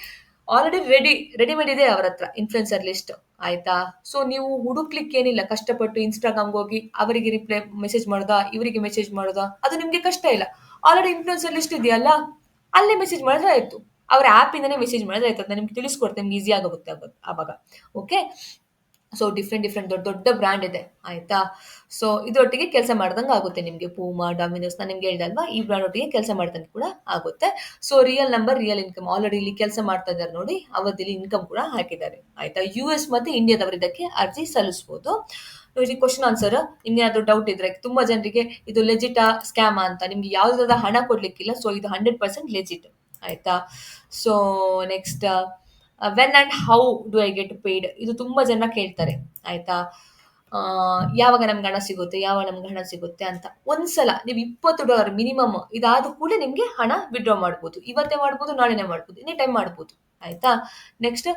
A: ಆಲ್ರೆಡಿ ರೆಡಿ ರೆಡಿಮೇಡ್ ಇದೆ ಅವ್ರ ಹತ್ರ ಇನ್ಫ್ಲುಯೆನ್ಸರ್ ಲಿಸ್ಟ್ ಆಯ್ತಾ? ಸೊ ನೀವು ಹುಡುಕ್ಲಿಕ್ಕೆ ಏನಿಲ್ಲ. ಕಷ್ಟಪಟ್ಟು ಇನ್ಸ್ಟಾಗ್ರಾಮ್ಗೆ ಹೋಗಿ ಅವರಿಗೆ ರಿಪ್ಲೈ ಮೆಸೇಜ್ ಮಾಡೋದಾ? ಇವರಿಗೆ ಮೆಸೇಜ್ ಮಾಡೋದಾ? ಅದು ನಿಮಗೆ ಕಷ್ಟ ಇಲ್ಲ. ಆಲ್ರೆಡಿ ಇನ್ಫ್ಲುಯೆನ್ಸರ್ ಲಿಸ್ಟ್ ಇದೆಯಲ್ಲ, ಅಲ್ಲೇ ಮೆಸೇಜ್ ಮಾಡಿದ್ರೆ ಆಯಿತು. ಅವ್ರ ಆ್ಯಪಿಂದನೇ ಮೆಸೇಜ್ ಮಾಡಿದ್ರೆ ಆಯ್ತು. ನಾನು ನಿಮ್ಗೆ ತಿಳಿಸ್ಕೊಡ್ತೇನೆ. ಈಸಿ ಆಗುತ್ತೆ ಅವಾಗ ಓಕೆ ಸೊ ಡಿಫ್ರೆಂಟ್ ಡಿಫ್ರೆಂಟ್ ದೊಡ್ಡ ದೊಡ್ಡ ಬ್ರ್ಯಾಂಡ್ ಇದೆ, ಆಯ್ತಾ? ಸೊ ಇದರೊಟ್ಟಿಗೆ ಕೆಲಸ ಮಾಡ್ದಂಗೆ ಆಗುತ್ತೆ ನಿಮಗೆ. ಪೂಮಾ ಡಾಮಿನೋಸ್ ನಾನು ನಿಮ್ಗೆ ಹೇಳ್ದಲ್ವಾ ಈ ಬ್ರ್ಯಾಂಡ್ ಒಟ್ಟಿಗೆ ಕೆಲಸ ಮಾಡ್ದಂಗೆ ಕೂಡ ಆಗುತ್ತೆ. So real number real income already ಇಲ್ಲಿ ಕೆಲಸ ಮಾಡ್ತಾ ಇದ್ದಾರೆ ನೋಡಿ, ಅವತ್ತಿಲ್ಲಿ ಇನ್ಕಮ್ ಕೂಡ ಹಾಕಿದ್ದಾರೆ. ಆಯ್ತಾ? ಯು ಎಸ್ ಮತ್ತೆ ಇಂಡಿಯಾದವರು ಇದಕ್ಕೆ ಅರ್ಜಿ ಸಲ್ಲಿಸಬಹುದು ನೋಡಿ ಕ್ವಶನ್ ಆನ್ಸರ್ ಇನ್ಯಾದ್ರೂ ಡೌಟ್ ಇದ್ರೆ, ತುಂಬಾ ಜನರಿಗೆ ಇದು ಲೆಜಿಟಾ ಸ್ಕ್ಯಾಮ್ ಅಂತ. ನಿಮ್ಗೆ ಯಾವ್ದಾದ ಹಣ ಕೊಡ್ಲಿಕ್ಕಿಲ್ಲ ಸೊ ಇದು ಹಂಡ್ರೆಡ್ ಪರ್ಸೆಂಟ್ ಲೆಜಿಟ್ ಆಯ್ತಾ? So next when and how do I get paid ಇದು ತುಂಬ ಜನ ಕೇಳ್ತಾರೆ, ಆಯಿತಾ? ಯಾವಾಗ ನಮ್ಗೆ ಹಣ ಸಿಗುತ್ತೆ, ಯಾವಾಗ ನಮ್ಗೆ ಹಣ ಸಿಗುತ್ತೆ ಅಂತ. ಒಂದ್ಸಲ ನೀವು ಇಪ್ಪತ್ತು ಡಾಲರ್ ಮಿನಿಮಮ್ ಇದಾದ ಕೂಡ ನಿಮಗೆ ಹಣ ವಿಡ್ರಾ ಮಾಡ್ಬೋದು. ಇವತ್ತೇ ಮಾಡ್ಬೋದು, ನಾಳೆನೇ ಮಾಡ್ಬೋದು ಇನ್ನೇ ಟೈಮ್ ಮಾಡ್ಬೋದು, ಆಯ್ತಾ? Next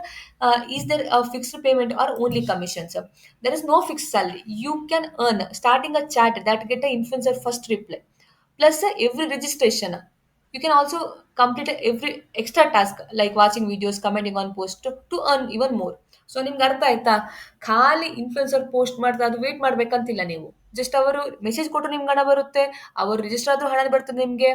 A: is there fixed payment or only commissions there is no fix salary you can earn starting a chat that get a influencer first reply plus every registration you can also complete every extra task like watching videos commenting on posts to, to earn even more. So ನಿಮ್ಗೆ ಅರ್ಥ ಆಯ್ತಾ? ಖಾಲಿ ಇನ್ಫ್ಲುಯೆನ್ಸರ್ ಪೋಸ್ಟ್ ಮಾಡ್ತಾ ಅದು ವೇಟ್ ಮಾಡ್ಬೇಕಂತಿಲ್ಲ ನೀವು. ಜಸ್ಟ್ ಅವರು ಮೆಸೇಜ್ ಕೊಟ್ಟು ನಿಮ್ಗೆ ಹಣ ಬರುತ್ತೆ ಅವರು ರಿಜಿಸ್ಟರ್ ಆದ್ರೂ ಹಣ ಬರ್ತದೆ ನಿಮಗೆ.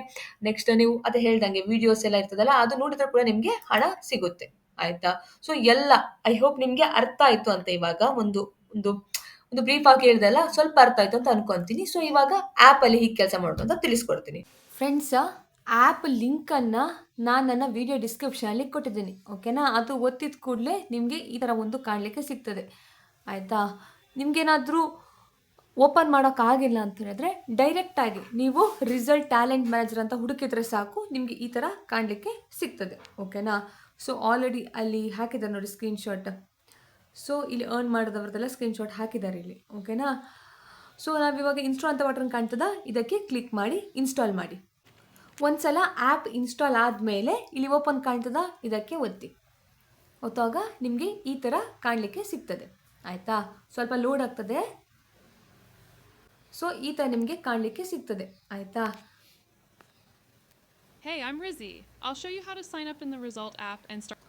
A: ನೆಕ್ಸ್ಟ್ ನೀವು ಅದೇ ಹೇಳ್ದಂಗೆ ವಿಡಿಯೋಸ್ ಎಲ್ಲ ಇರ್ತದಲ್ಲ ಅದು ನೋಡಿದ್ರೆ ಕೂಡ ನಿಮಗೆ ಹಣ ಸಿಗುತ್ತೆ. ಆಯ್ತಾ? ಸೊ ಎಲ್ಲ ಐ ಹೋಪ್ ನಿಮ್ಗೆ ಅರ್ಥ ಆಯ್ತು ಅಂತ ಇವಾಗ ಒಂದು ಒಂದು ಒಂದು ಬ್ರೀಫ್ ಆಗಿ ಹೇಳ್ದಲ್ಲ ಸ್ವಲ್ಪ ಅರ್ಥ ಆಯ್ತು ಅಂತ ಅನ್ಕೊಂತೀನಿ. ಸೊ ಇವಾಗ ಆ್ಯಪಲ್ಲಿ ಹೀಗೆ ಕೆಲಸ ಮಾಡೋದು ಅಂತ ತಿಳಿಸ್ಕೊಡ್ತೀನಿ. ಫ್ರೆಂಡ್ಸ್ ಆ್ಯಪ್ ಲಿಂಕನ್ನು ನಾನು ನನ್ನ ವಿಡಿಯೋ ಡಿಸ್ಕ್ರಿಪ್ಷನಲ್ಲಿ ಕೊಟ್ಟಿದ್ದೀನಿ, ಓಕೆನಾ? ಅದು ಒತ್ತಿದ ಕೂಡಲೇ ನಿಮಗೆ ಈ ಥರ ಒಂದು ಕಾಣಲಿಕ್ಕೆ ಸಿಗ್ತದೆ. ಆಯಿತಾ? ನಿಮಗೇನಾದರೂ ಓಪನ್ ಮಾಡೋಕ್ಕಾಗಿಲ್ಲ ಅಂತ ಹೇಳಿದ್ರೆ ಡೈರೆಕ್ಟಾಗಿ ನೀವು ರಿಸಲ್ಟ್ ಟ್ಯಾಲೆಂಟ್ ಮ್ಯಾನೇಜರ್ ಅಂತ ಹುಡುಕಿದ್ರೆ ಸಾಕು, ನಿಮಗೆ ಈ ಥರ ಕಾಣಲಿಕ್ಕೆ ಸಿಗ್ತದೆ, ಓಕೆನಾ? ಸೊ ಆಲ್ರೆಡಿ ಅಲ್ಲಿ ಹಾಕಿದ್ದಾರೆ ನೋಡಿ ಸ್ಕ್ರೀನ್ಶಾಟ್ ಸೊ ಇಲ್ಲಿ ಅರ್ನ್ ಮಾಡಿದವ್ರದ್ದೆಲ್ಲ ಸ್ಕ್ರೀನ್ಶಾಟ್ ಹಾಕಿದ್ದಾರೆ ಇಲ್ಲಿ, ಓಕೆನಾ? ಸೊ ನಾವಿವಾಗ ಇನ್ಸ್ಟಾಲ್ ಅಂತ ಬಟನ್ ಕಾಣ್ತದ? ಇದಕ್ಕೆ ಕ್ಲಿಕ್ ಮಾಡಿ ಇನ್ಸ್ಟಾಲ್ ಮಾಡಿ. ಒಂದ್ಸಲ ಆ್ಯಪ್ ಇನ್ಸ್ಟಾಲ್ ಆದಮೇಲೆ ಇಲ್ಲಿ ಓಪನ್ ಕಾಣ್ತದ? ಇದಕ್ಕೆ ಒತ್ತಿ. ಒತ್ತಾಗ ನಿಮಗೆ ಈ ಥರ ಕಾಣಲಿಕ್ಕೆ ಸಿಗ್ತದೆ. ಆಯಿತಾ? ಸ್ವಲ್ಪ ಲೋಡ್ ಆಗ್ತದೆ. ಸೊ ಈ ಥರ ನಿಮಗೆ ಕಾಣಲಿಕ್ಕೆ ಸಿಗ್ತದೆ. ಆಯಿತಾ?
B: Hey, I'm Rizzy. I'll show you how to sign up in the Result app and start.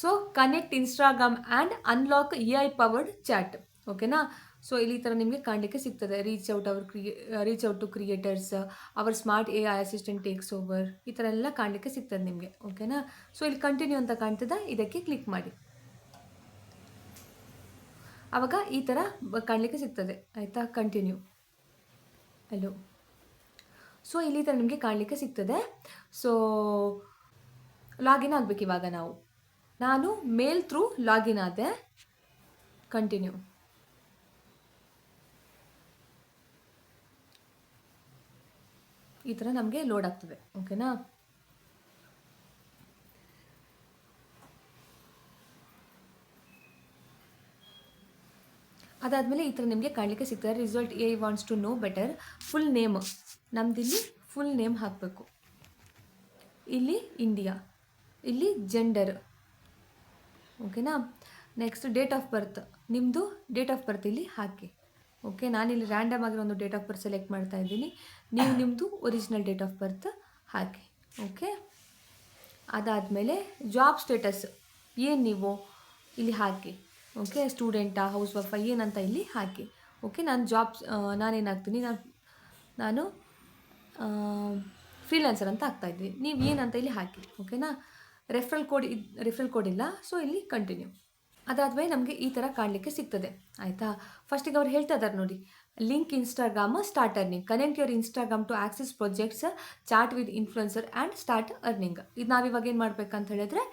A: So connect Instagram and unlock A I powered chat ಓಕೆನಾ ಸೊ ಇಲ್ಲಿ ಥರ ನಿಮಗೆ ಕಾಣಲಿಕ್ಕೆ ಸಿಗ್ತದೆ. Reach out our ಕ್ರಿಯೇ reach out to creators our smart A I assistant takes over ಈ ಥರ ಎಲ್ಲ ಕಾಣಲಿಕ್ಕೆ ಸಿಗ್ತದೆ ನಿಮಗೆ. ಓಕೆನಾ ಸೊ ಇಲ್ಲಿ ಕಂಟಿನ್ಯೂ ಅಂತ ಕಾಣ್ತದ. ಇದಕ್ಕೆ ಕ್ಲಿಕ್ ಮಾಡಿ. ಆವಾಗ ಈ ಥರ ಕಾಣಲಿಕ್ಕೆ ಸಿಗ್ತದೆ. ಆಯಿತಾ? ಕಂಟಿನ್ಯೂ ಹಲೋ ಸೊ ಇಲ್ಲಿ ಥರ ನಿಮಗೆ ಕಾಣಲಿಕ್ಕೆ ಸಿಗ್ತದೆ. ಸೊ ಲಾಗಿನ್ ಆಗಬೇಕು ಇವಾಗ ನಾವು. ನಾನು ಮೇಲ್ ಥ್ರೂ ಲಾಗಿನ್ ಆದೆ. ಕಂಟಿನ್ಯೂ ಈ ಥರ ನಮಗೆ ಲೋಡ್ ಆಗ್ತದೆ. ಓಕೆನಾ ಅದಾದಮೇಲೆ ಈ ಥರ ನಿಮಗೆ ಕಾಣಲಿಕ್ಕೆ ಸಿಗ್ತದೆ. Result a wants to know better full name ನಮ್ದಿಲ್ಲಿ full name ಹಾಕಬೇಕು. ಇಲ್ಲಿ ಇಂಡಿಯಾ ಇಲ್ಲಿ ಜೆಂಡರ್ ಓಕೆನಾ ನೆಕ್ಸ್ಟ್ ಡೇಟ್ ಆಫ್ ಬರ್ತ್ ನಿಮ್ಮದು ಡೇಟ್ ಆಫ್ ಬರ್ತ್ ಇಲ್ಲಿ ಹಾಕಿ. ಓಕೆ ನಾನಿಲ್ಲಿ ರ್ಯಾಂಡಮ್ ಆಗಿರೋ ಒಂದು ಡೇಟ್ ಆಫ್ ಬರ್ತ್ ಸೆಲೆಕ್ಟ್ ಮಾಡ್ತಾ ಇದ್ದೀನಿ. ನೀವು ನಿಮ್ಮದು ಒರಿಜಿನಲ್ ಡೇಟ್ ಆಫ್ ಬರ್ತ್ ಹಾಕಿ ಓಕೆ ಅದಾದಮೇಲೆ ಜಾಬ್ ಸ್ಟೇಟಸ್ ಏನು ನೀವು ಇಲ್ಲಿ ಹಾಕಿ ಓಕೆ ಸ್ಟೂಡೆಂಟಾ ಹೌಸ್ ವೈಫಾ ಏನಂತ ಇಲ್ಲಿ ಹಾಕಿ ಓಕೆ ನಾನು ಜಾಬ್ಸ್ ನಾನೇನಾಗ್ತೀನಿ? ನಾನು ನಾನು ಫ್ರೀಲ್ಯಾನ್ಸರ್ ಅಂತ ಹಾಕ್ತಾ ಇದ್ದೀನಿ. ನೀವು ಏನಂತ ಇಲ್ಲಿ ಹಾಕಿ ಓಕೆನಾ ರೆಫ್ರಲ್ ಕೋಡ್ ಇದು ರೆಫ್ರಲ್ ಕೋಡ್ ಇಲ್ಲ ಸೊ ಇಲ್ಲಿ ಕಂಟಿನ್ಯೂ ಅದಾದಮೇಲೆ ನಮಗೆ ಈ ಥರ ಕಾಣಲಿಕ್ಕೆ ಸಿಗ್ತದೆ. ಆಯಿತಾ? ಫಸ್ಟಿಗೆ ಅವ್ರು ಹೇಳ್ತಾ ಇದ್ದಾರೆ ನೋಡಿ link Instagram start earning connect your Instagram to access projects chat with influencer and start earning ಇದು ನಾವಿವಾಗ ಏನು ಮಾಡಬೇಕಂತ ಹೇಳಿದ್ರೆ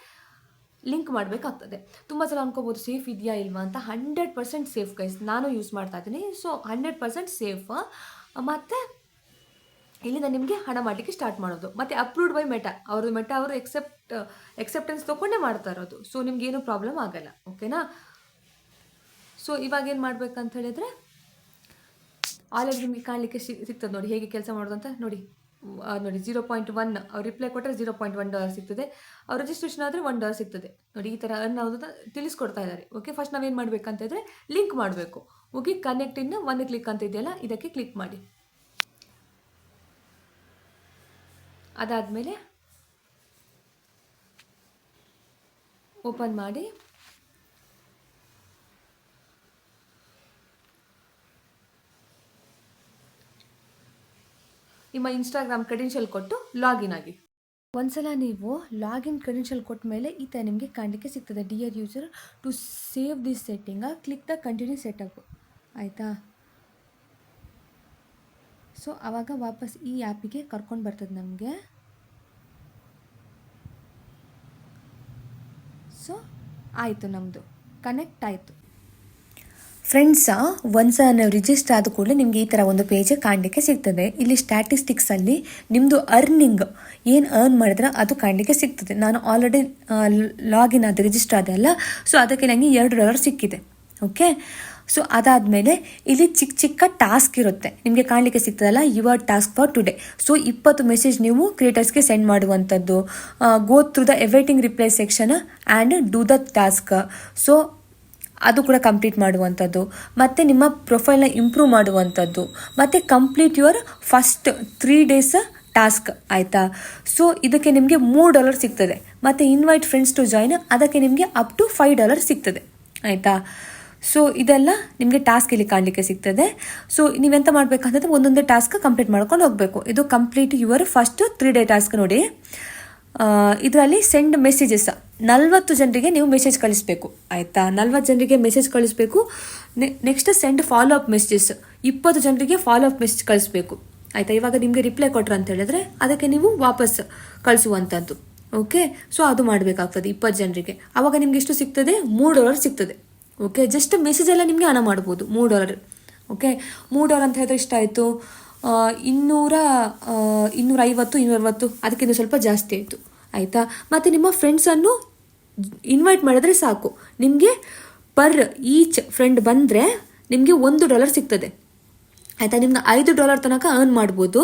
A: ಲಿಂಕ್ ಮಾಡಬೇಕಾಗ್ತದೆ. ತುಂಬ ಸಲ ಅನ್ಕೋಬೋದು ಸೇಫ್ ಇದೆಯಾ ಇಲ್ವಾ ಅಂತ. ಹಂಡ್ರೆಡ್ ಪರ್ಸೆಂಟ್ ಸೇಫ್ ಗೈಸ್ ನಾನು ಯೂಸ್ ಮಾಡ್ತಾ ಇದ್ದೀನಿ. ಸೊ ಹಂಡ್ರೆಡ್ ಪರ್ಸೆಂಟ್ ಸೇಫ್ ಮತ್ತು ಇಲ್ಲಿಂದ ನಿಮಗೆ ಹಣ ಮಾಡಲಿಕ್ಕೆ ಸ್ಟಾರ್ಟ್ ಮಾಡೋದು. ಮತ್ತು ಅಪ್ರೂವ್ಡ್ ಬೈ ಮೆಟಾ ಅವ್ರದ್ದು ಮೆಟಾ ಅವರು ಎಕ್ಸೆಪ್ಟ್ ಎಕ್ಸೆಪ್ಟೆನ್ಸ್ ತೊಗೊಂಡೇ ಮಾಡ್ತಾ ಇರೋದು. ಸೊ ನಿಮ್ಗೇನು ಪ್ರಾಬ್ಲಮ್ ಆಗಲ್ಲ. ಓಕೆನಾ ಸೊ ಇವಾಗ ಏನು ಮಾಡ್ಬೇಕಂತ ಹೇಳಿದ್ರೆ ಆಲ್ರೆಡಿ ನಿಮಗೆ ಕಾಣಲಿಕ್ಕೆ ಸಿಗ್ತದೆ ನೋಡಿ. ಹೇಗೆ ಕೆಲಸ ಮಾಡೋದು ಅಂತ ನೋಡಿ. ನೋಡಿ ಜೀರೋ ಪಾಯಿಂಟ್ ಒನ್ ಅವ್ರು ರಿಪ್ಲೈ ಕೊಟ್ಟರೆ ಜೀರೋ ಪಾಯಿಂಟ್ ಒನ್ ಡಾಲರ್ ಸಿಗ್ತದೆ. ಅವ್ರ ರಿಜಿಸ್ಟ್ರೇಷನ್ ಆದರೆ ಒನ್ ಡಾಲರ್ ಸಿಗ್ತದೆ. ನೋಡಿ, ಈ ಥರ ಆಗೋದು ತಿಳಿಸ್ಕೊಡ್ತಾ ಇದ್ದಾರೆ. ಓಕೆ ಫಸ್ಟ್ ನಾವೇನು ಮಾಡಬೇಕಂತ ಹೇಳಿದ್ರೆ ಲಿಂಕ್ ಮಾಡಬೇಕು. ಓಕೆ ಕನೆಕ್ಟ್ ಇನ್ನು ಒಂದು ಕ್ಲಿಕ್ ಅಂತ ಇದೆಯಲ್ಲ, ಇದಕ್ಕೆ ಕ್ಲಿಕ್ ಮಾಡಿ. ಅದಾದಮೇಲೆ ಓಪನ್ ಮಾಡಿ. ನಿಮ್ಮ ಇನ್ಸ್ಟಾಗ್ರಾಮ್ ಕ್ರೆಡೆನ್ಷಿಯಲ್ ಕೊಟ್ಟು ಲಾಗಿನ್ ಆಗಿ. ಒಂದ್ಸಲ ನೀವು ಲಾಗಿನ್ ಕ್ರೆಡೆನ್ಷಿಯಲ್ ಕೊಟ್ಟ ಮೇಲೆ ಈ ಥರ ನಿಮಗೆ ಕಾಣಲಿಕ್ಕೆ ಸಿಗ್ತದೆ. Dear user to save this setting click the continue setup ಆಯಿತಾ? ಸೊ ಆವಾಗ ವಾಪಸ್ ಈ ಆ್ಯಪಿಗೆ ಕರ್ಕೊಂಡು ಬರ್ತದೆ ನಮಗೆ. ಸೊ ಆಯಿತು ನಮ್ಮದು ಕನೆಕ್ಟ್ ಆಯಿತು. ಫ್ರೆಂಡ್ಸ ಸಹ ನಾವು ರಿಜಿಸ್ಟರ್ ಆದ ಕೂಡಲೇ ನಿಮಗೆ ಈ ಥರ ಒಂದು ಪೇಜ್ ಕಾಣಲಿಕ್ಕೆ ಸಿಗ್ತದೆ. ಇಲ್ಲಿ ಸ್ಟ್ಯಾಟಿಸ್ಟಿಕ್ಸಲ್ಲಿ ನಿಮ್ಮದು ಅರ್ನಿಂಗ್ ಏನು ಅರ್ನ್ ಮಾಡಿದ್ರೆ ಅದು ಕಾಣಲಿಕ್ಕೆ ಸಿಗ್ತದೆ. ನಾನು ಆಲ್ರೆಡಿ ಲಾಗಿನ್ ಆದ ರಿಜಿಸ್ಟರ್ ಆದೆ ಅಲ್ಲ? ಸೊ ಅದಕ್ಕೆ ನನಗೆ ಎರಡು ಡಾಲರ್ ಸಿಕ್ಕಿದೆ. ಓಕೆ ಸೊ ಅದಾದಮೇಲೆ ಇಲ್ಲಿ ಚಿಕ್ಕ ಚಿಕ್ಕ ಟಾಸ್ಕ್ ಇರುತ್ತೆ. ನಿಮಗೆ ಕಾಣಲಿಕ್ಕೆ ಸಿಗ್ತದಲ್ಲ your task for today so ಇಪ್ಪತ್ತು ಮೆಸೇಜ್ ನೀವು ಕ್ರಿಯೇಟರ್ಸ್ಗೆ ಸೆಂಡ್ ಮಾಡುವಂಥದ್ದು. Go through the awaiting reply section and do the task so ಅದು ಕೂಡ ಕಂಪ್ಲೀಟ್ ಮಾಡುವಂಥದ್ದು. ಮತ್ತು ನಿಮ್ಮ ಪ್ರೊಫೈಲ್ನ ಇಂಪ್ರೂವ್ ಮಾಡುವಂಥದ್ದು. ಮತ್ತು complete your first three days task ಆಯಿತಾ? ಸೊ ಇದಕ್ಕೆ ನಿಮಗೆ ಮೂರು ಡಾಲರ್ ಸಿಗ್ತದೆ. ಮತ್ತು ಇನ್ವೈಟ್ ಫ್ರೆಂಡ್ಸ್ ಟು ಜಾಯ್ನ್ ಅದಕ್ಕೆ ನಿಮಗೆ ಅಪ್ ಟು ಫೈವ್ ಡಾಲರ್ ಸಿಗ್ತದೆ. ಆಯಿತಾ? ಸೊ ಇದೆಲ್ಲ ನಿಮಗೆ ಟಾಸ್ಕ್ ಇಲ್ಲಿ ಕಾಣಲಿಕ್ಕೆ ಸಿಗ್ತದೆ. ಸೊ ನೀವೆಂತ ಮಾಡಬೇಕಂತಂದ್ರೆ ಒಂದೊಂದು ಟಾಸ್ಕ್ ಕಂಪ್ಲೀಟ್ ಮಾಡ್ಕೊಂಡು ಹೋಗಬೇಕು. ಇದು complete your first three day task ನೋಡಿ. ಇದರಲ್ಲಿ ಸೆಂಡ್ ಮೆಸೇಜಸ್ ನಲ್ವತ್ತು ಜನರಿಗೆ ನೀವು ಮೆಸೇಜ್ ಕಳಿಸ್ಬೇಕು. ಆಯಿತಾ? ನಲ್ವತ್ತು ಜನರಿಗೆ ಮೆಸೇಜ್ ಕಳಿಸ್ಬೇಕು. Next send follow up messages ಇಪ್ಪತ್ತು ಜನರಿಗೆ ಫಾಲೋ ಅಪ್ ಮೆಸೇಜ್ ಕಳಿಸ್ಬೇಕು. ಆಯಿತಾ? ಇವಾಗ ನಿಮಗೆ ರಿಪ್ಲೈ ಕೊಟ್ರು ಅಂತ ಹೇಳಿದ್ರೆ ಅದಕ್ಕೆ ನೀವು ವಾಪಸ್ ಕಳಿಸುವಂಥದ್ದು ಓಕೆ ಸೊ ಅದು ಮಾಡಬೇಕಾಗ್ತದೆ ಇಪ್ಪತ್ತು ಜನರಿಗೆ. ಆವಾಗ ನಿಮ್ಗೆ ಎಷ್ಟು ಸಿಗ್ತದೆ? ಮೂರು ಡಾಲರ್ ಸಿಗ್ತದೆ. ಓಕೆ ಜಸ್ಟ್ ಮೆಸೇಜ್ ಎಲ್ಲ ನಿಮಗೆ ಹಣ ಮಾಡ್ಬೋದು ಮೂರು ಡಾಲರ್ ಓಕೆ ಮೂರು ಡಾಲರ್ ಅಂತ ಹೇಳಿದ್ರೆ ಇಷ್ಟಾಯಿತು ಇನ್ನೂರ ಆ, ಇನ್ನೂರ ಐವತ್ತು ಇನ್ನೂರ ಅರವತ್ತು ಅದಕ್ಕಿಂತ ಸ್ವಲ್ಪ ಜಾಸ್ತಿ ಆಯಿತು. ಆಯಿತಾ? ಮತ್ತು ನಿಮ್ಮ ಫ್ರೆಂಡ್ಸನ್ನು ಇನ್ವೈಟ್ ಮಾಡಿದ್ರೆ ಸಾಕು. ನಿಮಗೆ ಪರ್ ಈಚ್ ಫ್ರೆಂಡ್ ಬಂದರೆ ನಿಮಗೆ ಒಂದು ಡಾಲರ್ ಸಿಗ್ತದೆ. ಆಯಿತಾ? ನಿಮ್ಮನ್ನ ಐದು ಡಾಲರ್ ತನಕ ಅರ್ನ್ ಮಾಡ್ಬೋದು.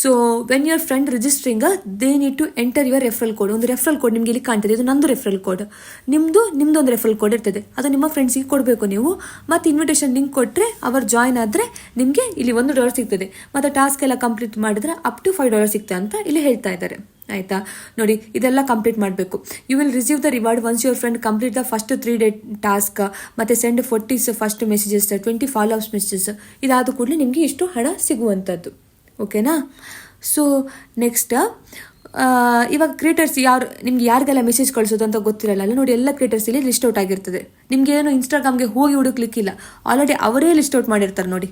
A: So when your friend registering they need to enter your referral code ಒಂದು ರೆಫರಲ್ ಕೋಡ್ ನಿಮಗೆ ಇಲ್ಲಿ ಕಾಣ್ತದೆ. ಇದು ನಂದು ರೆಫರಲ್ ಕೋಡ್ ನಿಮ್ಮದು ನಿಮ್ಮದು ಒಂದು ರೆಫರಲ್ ಕೋಡ್ ಇರ್ತದೆ. ಅದು ನಿಮ್ಮ ಫ್ರೆಂಡ್ಸಿಗೆ ಕೊಡಬೇಕು ನೀವು. ಮತ್ತು ಇನ್ವಿಟೇಷನ್ ಲಿಂಕ್ ಕೊಟ್ಟರೆ ಅವರು ಜಾಯ್ನ್ ಆದರೆ ನಿಮಗೆ ಇಲ್ಲಿ ಒಂದು ಡಾಲರ್ ಸಿಗ್ತದೆ. ಮತ್ತು ಟಾಸ್ಕ್ ಎಲ್ಲ ಕಂಪ್ಲೀಟ್ ಮಾಡಿದ್ರೆ ಅಪ್ ಟು ಫೈವ್ ಡಾಲರ್ ಸಿಗ್ತದೆ ಅಂತ ಇಲ್ಲಿ ಹೇಳ್ತಾ ಇದ್ದಾರೆ. ಆಯಿತಾ? ನೋಡಿ, ಇದೆಲ್ಲ ಕಂಪ್ಲೀಟ್ ಮಾಡಬೇಕು. You will receive the reward once your friend complete the first three day task ಮತ್ತು send forties first messages twenty follow ups messages ಇದಾದ ಕೂಡಲೇ ನಿಮಗೆ ಇಷ್ಟು ಹಣ ಸಿಗುವಂಥದ್ದು. ಓಕೆನಾ? ಸೊ ನೆಕ್ಸ್ಟ್ ಇವಾಗ ಕ್ರಿಯೇಟರ್ಸ್ ಯಾರು, ನಿಮ್ಗೆ ಯಾರಿಗೆಲ್ಲ ಮೆಸೇಜ್ ಕಳಿಸೋದು ಅಂತ ಗೊತ್ತಿರಲ್ಲ ಅಲ್ಲ ನೋಡಿ ಎಲ್ಲ ಕ್ರಿಯೇಟರ್ಸ್ ಇಲ್ಲಿ ಲಿಸ್ಟ್ ಔಟ್ ಆಗಿರ್ತದೆ. ನಿಮ್ಗೆ ಏನು ಇನ್ಸ್ಟಾಗ್ರಾಮ್ಗೆ ಹೋಗಿ ಹುಡುಕ್ಲಿಕ್ಕಿಲ್ಲ ಆಲ್ರೆಡಿ ಅವರೇ ಲಿಸ್ಟ್ ಔಟ್ ಮಾಡಿರ್ತಾರೆ ನೋಡಿ.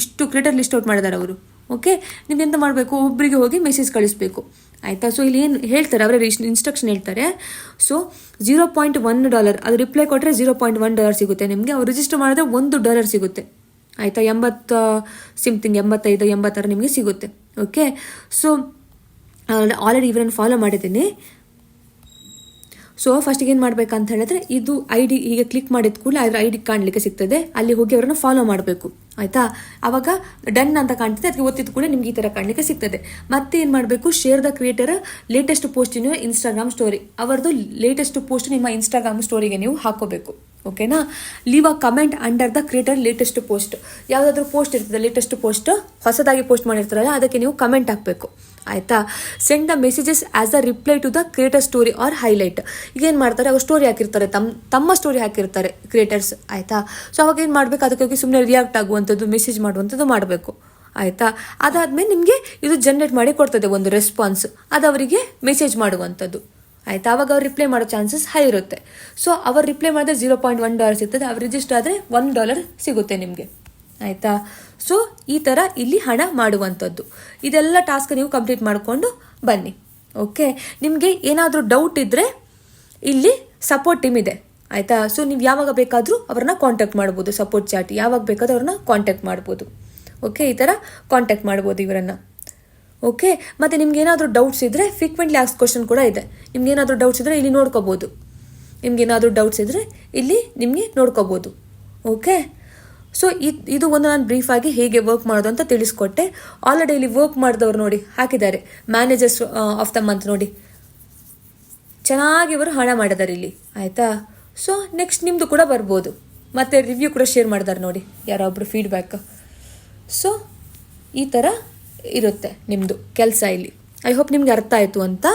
A: ಇಷ್ಟು ಕ್ರಿಯೇಟರ್ ಲಿಸ್ಟ್ ಔಟ್ ಮಾಡಿದ್ದಾರೆ ಅವರು. ಓಕೆ ನಿಮ್ಗೆ ಎಂತ ಮಾಡಬೇಕು? ಒಬ್ಬರಿಗೆ ಹೋಗಿ ಮೆಸೇಜ್ ಕಳಿಸ್ಬೇಕು. ಆಯಿತಾ? ಸೊ ಇಲ್ಲಿ ಏನು ಹೇಳ್ತಾರೆ, ಅವರೇ ಇನ್ಸ್ಟ್ರಕ್ಷನ್ ಹೇಳ್ತಾರೆ. So zero point one dollar ಅದು ರಿಪ್ಲೈ ಕೊಟ್ಟರೆ ಜೀರೋ ಪಾಯಿಂಟ್ ಒನ್ ಡಾಲರ್ ಸಿಗುತ್ತೆ ನಿಮಗೆ. ಅವ್ರು ರಿಜಿಸ್ಟರ್ ಮಾಡಿದ್ರೆ ಒಂದು ಡಾಲರ್ ಸಿಗುತ್ತೆ. ಆಯಿತಾ? ಎಂಬತ್ತ ಸಿಮ್ತಿಂಗ್ ಎಂಬತ್ತೈದು, ಎಂಬತ್ತಾರು ನಿಮಗೆ ಸಿಗುತ್ತೆ. ಓಕೆ ಸೊ ಆಲ್ರೆಡಿ ಇವರನ್ನು ಫಾಲೋ ಮಾಡಿದ್ದೀನಿ. ಸೊ ಫಸ್ಟಿಗೆ ಏನು ಮಾಡ್ಬೇಕಂತ ಹೇಳಿದ್ರೆ, ಇದು ಐ ಡಿ ಈಗ ಕ್ಲಿಕ್ ಮಾಡಿದ ಕೂಡಲೇ ಅದರ ಐ ಡಿ ಕಾಣಲಿಕ್ಕೆ ಸಿಗ್ತದೆ. ಅಲ್ಲಿ ಹೋಗಿ ಅವರನ್ನು ಫಾಲೋ ಮಾಡಬೇಕು. ಆಯಿತಾ? ಆವಾಗ ಡನ್ ಅಂತ ಕಾಣ್ತದೆ ಅದಕ್ಕೆ ಒತ್ತಿದ ಕೂಡ ನಿಮ್ಗೆ ಈ ಥರ ಕಾಣಲಿಕ್ಕೆ ಸಿಗ್ತದೆ. ಮತ್ತೆ ಏನು ಮಾಡಬೇಕು share the creator latest post in Instagram story ಅವರದು ಲೇಟೆಸ್ಟ್ ಪೋಸ್ಟ್ ನಿಮ್ಮ ಇನ್ಸ್ಟಾಗ್ರಾಮ್ ಸ್ಟೋರಿಗೆ ನೀವು ಹಾಕೋಬೇಕು. ಓಕೆನಾ leave a comment under the creator latest post ಯಾವುದಾದ್ರೂ ಪೋಸ್ಟ್ ಇರ್ತದೆ ಲೇಟೆಸ್ಟ್ ಪೋಸ್ಟ್ ಹೊಸದಾಗಿ ಪೋಸ್ಟ್ ಮಾಡಿರ್ತಾರಲ್ಲ, ಅದಕ್ಕೆ ನೀವು ಕಮೆಂಟ್ ಹಾಕಬೇಕು. ಆಯಿತಾ? Send the messages as a reply to the creator story or highlight ಈಗ ಏನು ಮಾಡ್ತಾರೆ? ಅವ್ರು ಸ್ಟೋರಿ ಹಾಕಿರ್ತಾರೆ ತಮ್ಮ ತಮ್ಮ ಸ್ಟೋರಿ ಹಾಕಿರ್ತಾರೆ ಕ್ರಿಯೇಟರ್ಸ್ ಆಯಿತಾ? ಸೊ ಅವಾಗ ಏನು ಮಾಡಬೇಕು? ಅದಕ್ಕೆ ಹೋಗಿ ಸುಮ್ಮನೆ ರಿಯಾಕ್ಟ್ ಆಗುವಂಥದ್ದು ಮೆಸೇಜ್ ಮಾಡುವಂಥದ್ದು ಮಾಡಬೇಕು. ಆಯಿತಾ? ಅದಾದಮೇಲೆ ನಿಮಗೆ ಇದು ಜನ್ರೇಟ್ ಮಾಡಿ ಕೊಡ್ತದೆ ಒಂದು ರೆಸ್ಪಾನ್ಸ್ ಅದು ಅವರಿಗೆ ಮೆಸೇಜ್ ಮಾಡುವಂಥದ್ದು. ಆಯಿತಾ? ಅವಾಗ ಅವ್ರು ರಿಪ್ಲೈ ಮಾಡೋ ಚಾನ್ಸಸ್ ಹೈ ಇರುತ್ತೆ. ಸೊ ಅವ್ರು ರಿಪ್ಲೈ ಮಾಡಿದ್ರೆ ಜೀರೋ ಪಾಯಿಂಟ್ ಒನ್ ಡಾಲರ್ ಸಿಗ್ತದೆ. ಅವ್ರು ರಿಜಿಸ್ಟರ್ ಆದರೆ ಒನ್ ಡಾಲರ್ ಸಿಗುತ್ತೆ ನಿಮಗೆ. ಆಯಿತಾ? ಸೊ ಈ ಥರ ಇಲ್ಲಿ ಹಣ ಮಾಡುವಂಥದ್ದು. ಇದೆಲ್ಲ ಟಾಸ್ಕ್ ನೀವು ಕಂಪ್ಲೀಟ್ ಮಾಡಿಕೊಂಡು ಬನ್ನಿ. ಓಕೆ ನಿಮಗೆ ಏನಾದರೂ ಡೌಟ್ ಇದ್ದರೆ ಇಲ್ಲಿ ಸಪೋರ್ಟ್ ಟೀಮ್ ಇದೆ. ಆಯಿತಾ? ಸೊ ನೀವು ಯಾವಾಗ ಬೇಕಾದರೂ ಅವ್ರನ್ನ ಕಾಂಟ್ಯಾಕ್ಟ್ ಮಾಡ್ಬೋದು ಸಪೋರ್ಟ್ ಚಾಟ್ ಯಾವಾಗ ಬೇಕಾದರೂ ಅವ್ರನ್ನ ಕಾಂಟ್ಯಾಕ್ಟ್ ಮಾಡ್ಬೋದು. ಓಕೆ ಈ ಥರ ಕಾಂಟ್ಯಾಕ್ಟ್ ಮಾಡ್ಬೋದು ಇವರನ್ನು. ಓಕೆ ಮತ್ತು ನಿಮ್ಗೆ ಏನಾದರೂ ಡೌಟ್ಸ್ ಇದ್ದರೆ ಫ್ರೀಕ್ವೆಂಟ್ಲಿ ಆಕ್ಸ್ ಕ್ವಶನ್ ಕೂಡ ಇದೆ. ನಿಮ್ಗೆ ಏನಾದರೂ ಡೌಟ್ಸ್ ಇದ್ದರೆ ಇಲ್ಲಿ ನೋಡ್ಕೋಬೋದು. ನಿಮ್ಗೆ ಏನಾದರೂ ಡೌಟ್ಸ್ ಇದ್ದರೆ ಇಲ್ಲಿ ನಿಮಗೆ ನೋಡ್ಕೋಬೋದು. ಓಕೆ ಸೊ ಇದು ಒಂದು ನಾನು ಬ್ರೀಫ್ ಆಗಿ ಹೇಗೆ ವರ್ಕ್ ಮಾಡೋದು ಅಂತ ತಿಳಿಸ್ಕೊಟ್ಟೆ. ಆಲ್ರೆಡಿ ಇಲ್ಲಿ ವರ್ಕ್ ಮಾಡಿದವರು ನೋಡಿ, ಹಾಕಿದ್ದಾರೆ. ಮ್ಯಾನೇಜರ್ಸ್ ಆಫ್ ದ ಮಂತ್ ನೋಡಿ. ಚೆನ್ನಾಗಿ ಇವರು ಹಣ ಮಾಡಿದ್ದಾರೆ ಇಲ್ಲಿ. ಆಯಿತಾ? ಸೊ ನೆಕ್ಸ್ಟ್ ನಿಮ್ಮದು ಕೂಡ ಬರ್ಬೋದು. ಮತ್ತೆ ರಿವ್ಯೂ ಕೂಡ ಶೇರ್ ಮಾಡಿದಾರೆ ನೋಡಿ. ಯಾರೊಬ್ಬರು ಫೀಡ್ಬ್ಯಾಕ್ ಸೊ ಈ ಥರ ಇರುತ್ತೆ ನಿಮ್ಮದು ಕೆಲಸ ಇಲ್ಲಿ. ಐ ಹೋಪ್ ನಿಮ್ಗೆ ಅರ್ಥ ಆಯಿತು ಅಂತ.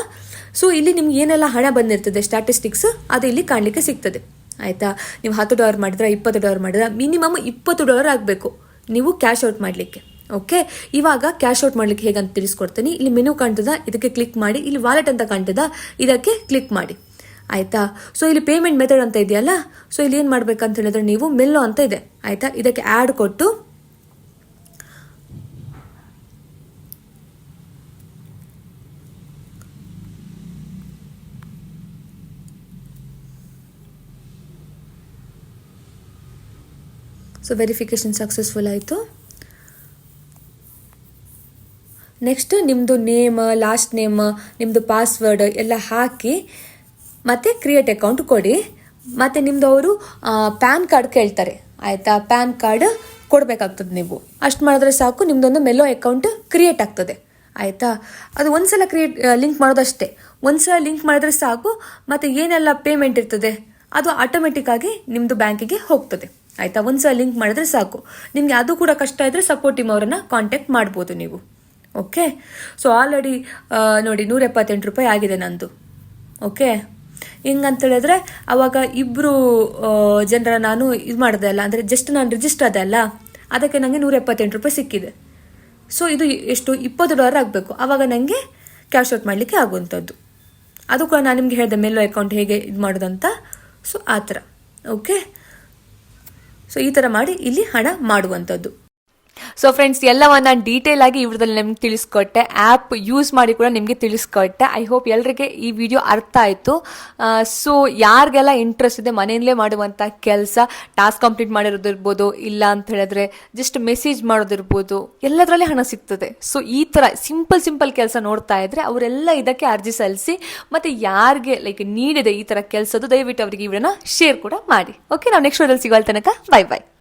A: ಸೊ ಇಲ್ಲಿ ನಿಮ್ಗೆ ಏನೆಲ್ಲ ಹಣ ಬಂದಿರ್ತದೆ ಸ್ಟ್ಯಾಟಿಸ್ಟಿಕ್ಸ್ ಅದು ಇಲ್ಲಿ ಕಾಣಲಿಕ್ಕೆ ಸಿಗ್ತದೆ. ಆಯಿತಾ? ನೀವು ಹತ್ತು ಡಾಲರ್ ಮಾಡಿದ್ರೆ ಇಪ್ಪತ್ತು ಡಾಲರ್ ಮಾಡಿದ್ರೆ ಮಿನಿಮಮ್ ಇಪ್ಪತ್ತು ಡಾಲರ್ ಆಗಬೇಕು. ನೀವು ಕ್ಯಾಶ್ ಔಟ್ ಮಾಡಲಿಕ್ಕೆ. ಓಕೆ ಇವಾಗ ಕ್ಯಾಶ್ ಔಟ್ ಮಾಡ್ಲಿಕ್ಕೆ ಹೇಗಂತ ತಿಳಿಸ್ಕೊಡ್ತೀನಿ. ಇಲ್ಲಿ ಮೆನು ಕಾಣ್ತದ, ಇದಕ್ಕೆ ಕ್ಲಿಕ್ ಮಾಡಿ. ಇಲ್ಲಿ ವಾಲೆಟ್ ಅಂತ ಕಾಣ್ತದ, ಇದಕ್ಕೆ ಕ್ಲಿಕ್ ಮಾಡಿ. ಆಯಿತಾ? ಸೊ ಇಲ್ಲಿ ಪೇಮೆಂಟ್ ಮೆಥಡ್ ಅಂತ ಇದೆಯಲ್ಲ? ಸೊ ಇಲ್ಲಿ ಏನು ಮಾಡ್ಬೇಕಂತ ಹೇಳಿದ್ರೆ ನೀವು ಮೆಲ್ಲೋ ಅಂತ ಇದೆ. ಆಯಿತಾ? ಇದಕ್ಕೆ ಆ್ಯಡ್ ಕೊಟ್ಟು ಸೊ ವೆರಿಫಿಕೇಷನ್ ಸಕ್ಸಸ್ಫುಲ್ ಆಯಿತು. ನೆಕ್ಸ್ಟ್ ನಿಮ್ಮದು ನೇಮ್ ಲಾಸ್ಟ್ ನೇಮ್ ನಿಮ್ಮದು ಪಾಸ್ವರ್ಡ್ ಎಲ್ಲ ಹಾಕಿ ಮತ್ತೆ ಕ್ರಿಯೇಟ್ ಅಕೌಂಟ್ ಕೊಡಿ. ಮತ್ತು ನಿಮ್ಮದು ಅವರು ಪ್ಯಾನ್ ಕಾರ್ಡ್ ಕೇಳ್ತಾರೆ. ಆಯಿತಾ? ಪ್ಯಾನ್ ಕಾರ್ಡ್ ಕೊಡಬೇಕಾಗ್ತದೆ ನೀವು. ಅಷ್ಟು ಮಾಡಿದ್ರೆ ಸಾಕು ನಿಮ್ಮದೊಂದು ಮೆಲೋ ಅಕೌಂಟ್ ಕ್ರಿಯೇಟ್ ಆಗ್ತದೆ. ಆಯಿತಾ? ಅದು ಒಂದ್ಸಲ ಕ್ರಿಯೇಟ್ ಲಿಂಕ್ ಮಾಡೋದಷ್ಟೇ. ಒಂದ್ಸಲ ಲಿಂಕ್ ಮಾಡಿದ್ರೆ ಸಾಕು, ಮತ್ತು ಏನೆಲ್ಲ ಪೇಮೆಂಟ್ ಇರ್ತದೆ, ಅದು ಆಟೋಮೆಟಿಕ್ ಆಗಿ ನಿಮ್ಮದು ಬ್ಯಾಂಕಿಗೆ ಹೋಗ್ತದೆ. ಆಯಿತಾ? ಒಂದ್ಸಲ ಲಿಂಕ್ ಮಾಡಿದ್ರೆ ಸಾಕು. ನಿಮಗೆ ಅದು ಕೂಡ ಕಷ್ಟ ಇದ್ದರೆ ಸಪೋರ್ಟ್ ಟೀಮ್ ಅವರನ್ನು ಕಾಂಟ್ಯಾಕ್ಟ್ ಮಾಡ್ಬೋದು ನೀವು. ಓಕೆ ಸೊ ಆಲ್ರೆಡಿ ನೋಡಿ ನೂರ ಎಪ್ಪತ್ತೆಂಟು ರೂಪಾಯಿ ಆಗಿದೆ ನಂದು. ಓಕೆ ಹೇಳಿದ್ರೆ ಅವಾಗ ಇಬ್ರು ಜನರ ನಾನು ಇದು ಮಾಡಿದೆ ಅಲ್ಲ, ಅಂದರೆ ಜಸ್ಟ್ ನಾನು ರಿಜಿಸ್ಟರ್ ಅದೆ ಅಲ್ಲ, ಅದಕ್ಕೆ ನನಗೆ ನೂರ ಎಪ್ಪತ್ತೆಂಟು ರೂಪಾಯಿ ಸಿಕ್ಕಿದೆ. ಸೊ ಇದು ಎಷ್ಟು? ಇಪ್ಪತ್ತು ಡಾಲರ್ ಆಗಬೇಕು. ಆವಾಗ ನನಗೆ ಕ್ಯಾಶ್ ಔಟ್ ಮಾಡಲಿಕ್ಕೆ ಆಗುವಂಥದ್ದು. ಅದು ಕೂಡ ನಾನು ನಿಮಗೆ ಹೇಳಿದೆ ಮೆಲ್ಲೋ ಅಕೌಂಟ್ ಹೇಗೆ ಇದು ಮಾಡೋದಂತ? ಸೊ ಆ ಥರ. ಓಕೆ ಸೊ ಈ ಥರ ಮಾಡಿ ಇಲ್ಲಿ ಹಣ ಮಾಡುವಂಥದ್ದು. ಸೊ ಫ್ರೆಂಡ್ಸ್ ಎಲ್ಲವನ್ನ ಡೀಟೇಲ್ ಆಗಿ ಇವ್ರದಲ್ಲಿ ನಿಮ್ಗೆ ತಿಳಿಸ್ಕೊಟ್ಟೆ. ಆ್ಯಪ್ ಯೂಸ್ ಮಾಡಿ ಕೂಡ ನಿಮಗೆ ತಿಳಿಸ್ಕೊಟ್ಟೆ. ಐ ಹೋಪ್ ಎಲ್ಲರಿಗೆ ಈ ವಿಡಿಯೋ ಅರ್ಥ ಆಯಿತು. ಸೊ ಯಾರಿಗೆಲ್ಲ ಇಂಟ್ರೆಸ್ಟ್ ಇದೆ ಮನೆಯಲ್ಲೇ ಮಾಡುವಂಥ ಕೆಲಸ ಟಾಸ್ಕ್ ಕಂಪ್ಲೀಟ್ ಮಾಡಿರೋದಿರ್ಬೋದು, ಇಲ್ಲ ಅಂತ ಹೇಳಿದ್ರೆ ಜಸ್ಟ್ ಮೆಸೇಜ್ ಮಾಡೋದಿರ್ಬೋದು, ಎಲ್ಲದರಲ್ಲಿ ಹಣ ಸಿಗ್ತದೆ. ಸೊ ಈ ಥರ ಸಿಂಪಲ್ ಸಿಂಪಲ್ ಕೆಲಸ ನೋಡ್ತಾ ಇದ್ರೆ ಅವರೆಲ್ಲ ಇದಕ್ಕೆ ಅರ್ಜಿ ಸಲ್ಲಿಸಿ, ಮತ್ತೆ ಯಾರಿಗೆ ಲೈಕ್ ನೀಡಿದೆ ಈ ಥರ ಕೆಲಸದ್ದು ದಯವಿಟ್ಟು ಅವರಿಗೆ ಇವರನ್ನ ಶೇರ್ ಕೂಡ ಮಾಡಿ. ಓಕೆ ನಾವು ನೆಕ್ಸ್ಟ್ ವಿಡಿಯೋದಲ್ಲಿ ಸಿಗೋಲ್ ತನಕ ಬಾಯ್ ಬೈ